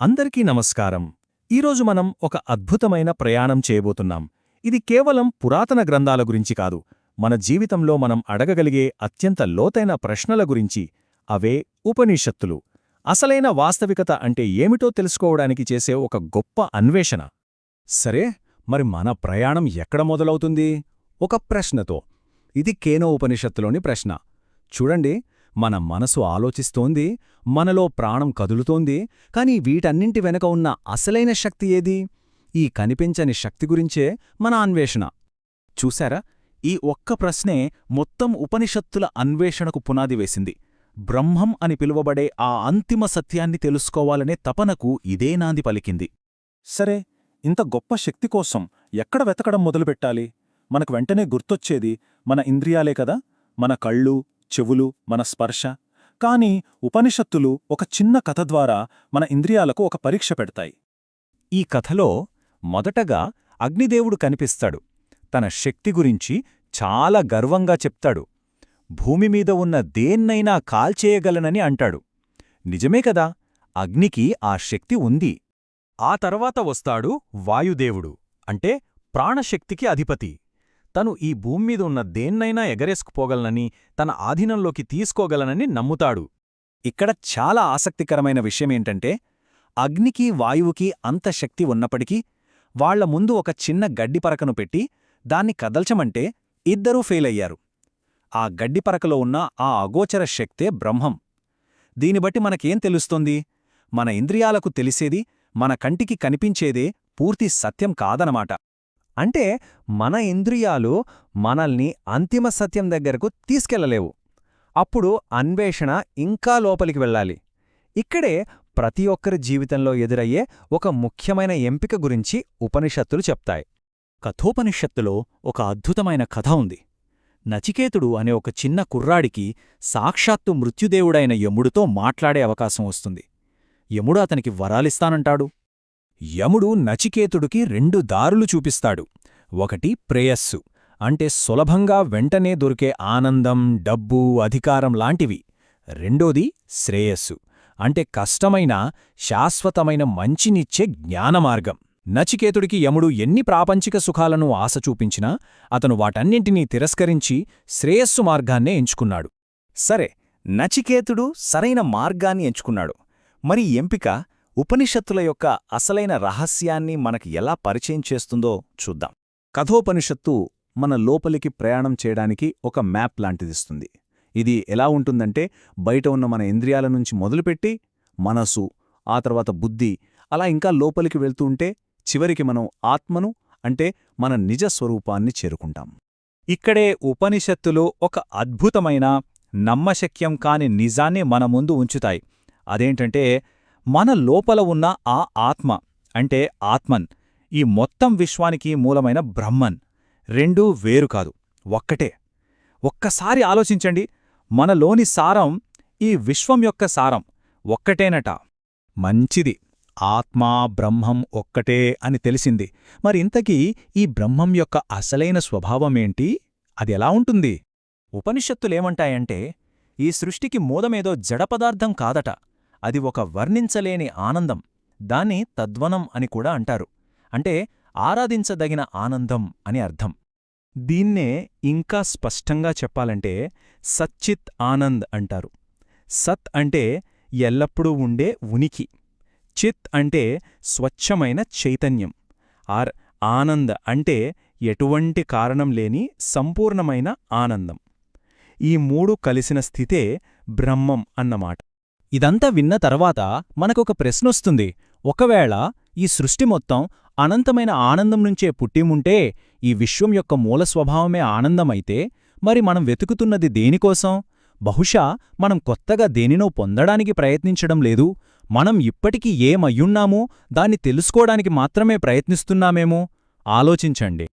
అందరికీ నమస్కారం. ఈరోజు మనం ఒక అద్భుతమైన ప్రయాణం చేయబోతున్నాం. ఇది కేవలం పురాతన గ్రంథాల గురించి కాదు. మన జీవితంలో మనం అడగగలిగే అత్యంత లోతైన ప్రశ్నల గురించి అవే ఉపనిషత్తులు. అసలైన వాస్తవికత అంటే ఏమిటో తెలుసుకోవడానికి చేసే ఒక గొప్ప అన్వేషణ. సరే మరి మన ప్రయాణం ఎక్కడ మొదలవుతుంది? ఒక ప్రశ్నతో. ఇది కేనో ఉపనిషత్తులోని ప్రశ్న. చూడండి మన మనసు ఆలోచిస్తోంది మనలో ప్రాణం కదులుతోంది కాని వీటన్నింటి వెనక ఉన్న అసలైన శక్తి ఏది? ఈ కనిపించని శక్తి గురించే మన అన్వేషణ. చూశారా? ఈ ఒక్క ప్రశ్నే మొత్తం ఉపనిషత్తుల అన్వేషణకు పునాది వేసింది. బ్రహ్మం అని పిలువబడే ఆ అంతిమ సత్యాన్ని తెలుసుకోవాలనే తపనకు ఇదే నాంది పలికింది. సరే ఇంత గొప్ప శక్తి కోసం ఎక్కడ వెతకడం మొదలుపెట్టాలి? మనకు వెంటనే గుర్తొచ్చేది మన ఇంద్రియాలే కదా? మన కళ్ళు చెవులు మన స్పర్శ. కాని ఉపనిషత్తులు ఒక చిన్న కథ ద్వారా మన ఇంద్రియాలకు ఒక పరీక్ష పెడతాయి. ఈ కథలో మొదటగా అగ్నిదేవుడు కనిపిస్తాడు. తన శక్తి గురించి చాలా గర్వంగా చెప్తాడు. భూమిమీద ఉన్న దేన్నైనా కాల్చేయగలనని అంటాడు. నిజమే కదా? అగ్నికి ఆ శక్తి ఉంది. ఆ తర్వాత వస్తాడు వాయుదేవుడు అంటే ప్రాణశక్తికి అధిపతి. తను ఈ భూమ్మీద ఉన్న దేన్నైనా ఎగరేసుకుపోగలనని తన ఆధీనంలోకి తీసుకోగలనని నమ్ముతాడు. ఇక్కడ చాలా ఆసక్తికరమైన విషయమేంటంటే అగ్నికి వాయువుకి అంత శక్తి ఉన్నప్పటికీ వాళ్ళ ముందు ఒక చిన్న గడ్డిపరకను పెట్టి దాన్ని కదల్చమంటే ఇద్దరూ ఫెయిలయ్యారు. ఆ గడ్డిపరకలో ఉన్న ఆ అగోచర శక్తే బ్రహ్మం. దీనిబట్టి మనకేం తెలుస్తోంది? మన ఇంద్రియాలకు తెలిసేది మన కంటికి కనిపించేదే పూర్తి సత్యం కాదనమాట. అంటే మన ఇంద్రియాలు మనల్ని అంతిమ సత్యం దగ్గరకు తీసుకెళ్ళలేవు. అప్పుడు అన్వేషణ ఇంకా లోపలికి వెళ్ళాలి. ఇక్కడే ప్రతి ఒక్కరి జీవితంలో ఎదురయ్యే ఒక ముఖ్యమైన ఎంపిక గురించి ఉపనిషత్తులు చెప్తాయి. కథోపనిషత్తులో ఒక అద్భుతమైన కథ ఉంది. నచికేతుడు అనే ఒక చిన్న కుర్రాడికి సాక్షాత్తు మృత్యుదేవుడైన యముడితో మాట్లాడే అవకాశం వస్తుంది. యముడు అతనికి వరాలిస్తానంటాడు. యముడు నచికేతుడికి రెండు దారులు చూపిస్తాడు. ఒకటి ప్రేయస్సు. అంటే సులభంగా వెంటనే దొరికే ఆనందం డబ్బు అధికారం లాంటివి. రెండోది శ్రేయస్సు. అంటే కష్టమైన శాశ్వతమైన మంచినిచ్చే జ్ఞానమార్గం. నచికేతుడికి యముడు ఎన్ని ప్రాపంచిక సుఖాలను ఆశ చూపించినా అతను వాటన్నింటినీ తిరస్కరించి శ్రేయస్సు మార్గాన్నే ఎంచుకున్నాడు. సరే నచికేతుడు సరైన మార్గాన్ని ఎంచుకున్నాడు. మరి ఎంపిక? ఉపనిషత్తుల యొక్క అసలైన రహస్యాన్ని మనకి ఎలా పరిచయం చేస్తుందో చూద్దాం. కథోపనిషత్తు మన లోపలికి ప్రయాణం చేయడానికి ఒక మ్యాప్ లాంటిదిస్తుంది ఇది ఎలా ఉంటుందంటే బయట ఉన్న మన ఇంద్రియాల నుంచి మొదలుపెట్టి మనసు ఆ తర్వాత బుద్ధి అలా ఇంకా లోపలికి వెళ్తూ ఉంటే చివరికి మనం ఆత్మను అంటే మన నిజ స్వరూపాన్ని చేరుకుంటాం. ఇక్కడే ఉపనిషత్తులు ఒక అద్భుతమైన నమ్మశక్యం కాని నిజాన్ని మన ముందు ఉంచుతాయి. అదేంటంటే మన లోపల ఉన్న ఆ ఆత్మ అంటే ఆత్మన్ ఈ మొత్తం విశ్వానికి మూలమైన బ్రహ్మన్ రెండూ వేరు కాదు ఒక్కటే. ఒక్కసారి ఆలోచించండి మనలోని సారం ఈ విశ్వం యొక్క సారం ఒక్కటేనట. మంచిది ఆత్మా బ్రహ్మం ఒక్కటే అని తెలిసింది. మరింతకీ ఈ బ్రహ్మం యొక్క అసలైన స్వభావమేంటి అది ఎలా ఉంటుంది? ఉపనిషత్తులేమంటాయంటే ఈ సృష్టికి మూలమేదో జడపదార్థం కాదట. అది ఒక వర్ణించలేని ఆనందం. దాన్ని తద్వనం అని కూడా అంటారు. అంటే ఆరాధించదగిన ఆనందం అని అర్థం. దీన్నే ఇంకా స్పష్టంగా చెప్పాలంటే సచ్చిత్ ఆనంద్ అంటారు. సత్ అంటే ఎల్లప్పుడూ ఉండే ఉనికి. చిత్ అంటే స్వచ్ఛమైన చైతన్యం. ఆర్ ఆనంద్ అంటే ఎటువంటి కారణం లేని సంపూర్ణమైన ఆనందం. ఈ మూడు కలిసిన స్థితే బ్రహ్మం అన్నమాట. ఇదంతా విన్న తర్వాత మనకొక ప్రశ్నొస్తుంది. ఒకవేళ ఈ సృష్టి మొత్తం అనంతమైన ఆనందం నుంచే పుట్టిముంటే ఈ విశ్వం యొక్క మూల స్వభావమే ఆనందమైతే మరి మనం వెతుకుతున్నది దేనికోసం? బహుశా మనం కొత్తగా దేనినో పొందడానికి ప్రయత్నించడం లేదు. మనం ఇప్పటికీ ఏమయ్యున్నామో దాన్ని తెలుసుకోవడానికి మాత్రమే ప్రయత్నిస్తున్నామేమో? ఆలోచించండి.